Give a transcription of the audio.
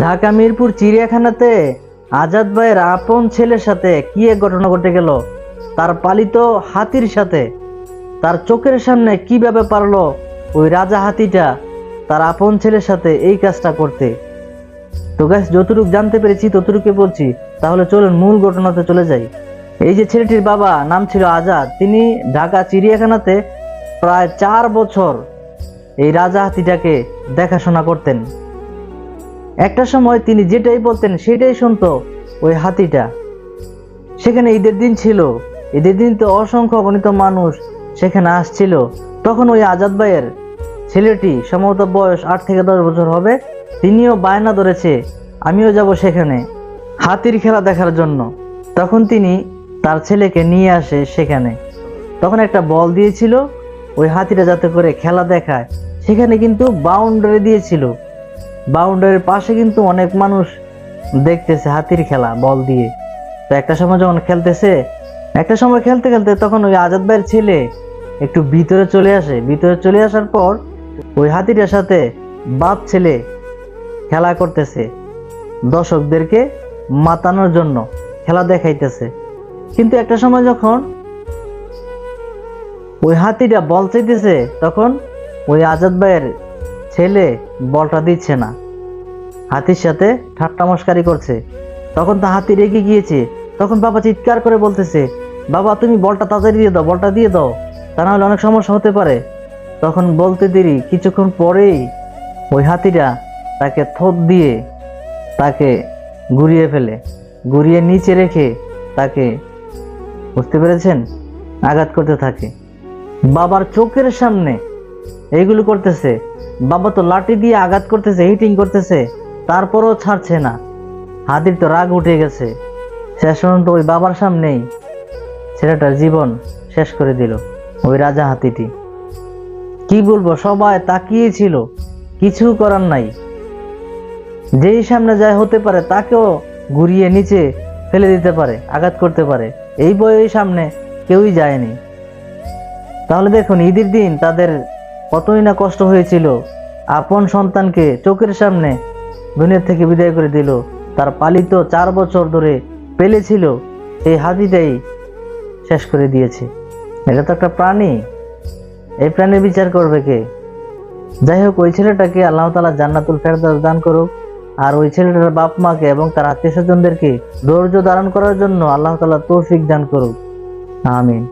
ঢাকা মিরপুর চিড়িয়াখানাতে আজাদ ভাইয়ের আপন ছেলের সাথে কি এক ঘটনা ঘটে গেল? তার পালিত হাতির সাথে। তার চোখের সামনে কীভাবে পারল ওই রাজা হাতিটা তার আপন ছেলের সাথে এই কাজটা করতে? তো গাছ যতটুকু জানতে পেরেছি ততটুকু বলছি। তাহলে চলুন মূল ঘটনাতে চলে যাই। এই যে ছেলেটির বাবা, নাম ছিল আজাদ। তিনি ঢাকা চিড়িয়াখানাতে প্রায় চার বছর এই রাজা হাতিটাকে দেখাশোনা করতেন। একটা সময় তিনি যেটাই বলতেন সেটাই শুনতো ওই হাতিটা। সেখানে ঈদের দিন ছিল। ঈদের দিন তো অসংখ্য গণিত মানুষ সেখানে আসছিল। তখন ওই আজাদ ভাইয়ের ছেলেটি সম্ভবত বয়স আট থেকে দশ বছর হবে, তিনিও বায়না ধরেছে, আমিও যাব সেখানে হাতির খেলা দেখার জন্য। তখন তিনি তার ছেলেকে নিয়ে আসে সেখানে। তখন একটা বল দিয়েছিল, ওই হাতিটা যাতে করে খেলা দেখায়। সেখানে কিন্তু বাউন্ডারি দিয়েছিল। বাউন্ডারির পাশে কিন্তু অনেক মানুষ দেখতেছে হাতির খেলা, বল দিয়ে। তো একটা সময় যখন খেলতেছে, একটা সময় খেলতে খেলতে তখন ওই আজাদ ভাইয়ের ছেলে একটু ভিতরে চলে আসে। ভিতরে চলে আসার পর ওই হাতিটার সাথে বাপ ছেলে খেলা করতেছে দর্শকদেরকে মাতানোর জন্য, খেলা দেখাইতেছে। কিন্তু একটা সময় যখন ওই হাতিটা বল চাইতেছে, তখন ওই আজাদ ভাইয়ের ছেলে বলটা দিচ্ছে না। হাতির সাথে ঠাট্টা মস্কারি করছে। তখন তো হাতি রেগে গিয়েছে। তখন বাবা চিৎকার করে বলতেছে, বাবা, তুমি বলটা তাড়াতাড়ি দিয়ে দাও, বলটা দিয়ে দাও, তা নাহলে অনেক সমস্যা হতে পারে। তখন বলতে দেরি, কিছুক্ষণ পরেই ওই হাতিটা তাকে থোপ দিয়ে তাকে ঘুরিয়ে ফেলে। ঘুরিয়ে নিচে রেখে তাকে, বুঝতে পেরেছেন? আঘাত করতে থাকে। বাবার চোখের সামনে এইগুলো করতেছে। বাবা তো লাঠি দিয়ে আঘাত করতেছে হিটিং করতেছে, তারপরও ছাড়ছে না। হাতির তো রাগ উঠে গেছে। শেষ পর্যন্ত ওই বাবার সামনেই ছেলেটার জীবন শেষ করে দিল, ওই রাজা হাতিটি। কি বলব, সবাই তাকিয়েছিল কিছু করার নাই। যেই সামনে যায় হতে পারে, তাকেও ঘুরিয়ে নিচে ফেলে দিতে পারে, আঘাত করতে পারে। এই বয়ে সামনে কেউই যায়নি। তাহলে দেখুন, ঈদের দিন তাদের কতই না কষ্ট হয়েছিল। আপন সন্তানকে চোখের সামনে দুনিয়া থেকে বিদায় করে দিল। তার পালিত চার বছর ধরে পেলেছিল এই হাতিটাই শেষ করে দিয়েছে। এটা তো একটা প্রাণী। এই প্রাণীর বিচার করবে কে? যাই হোক, ওই ছেলেটাকে আল্লাহ তালা জান্নাতুল ফেরদাস দান করুক। আর ওই ছেলেটার বাপ মাকে এবং তার আত্মীয় স্বজনদেরকে ধৈর্য ধারণ করার জন্য আল্লাহ তালা তৌফিক দান করুক। আমিন।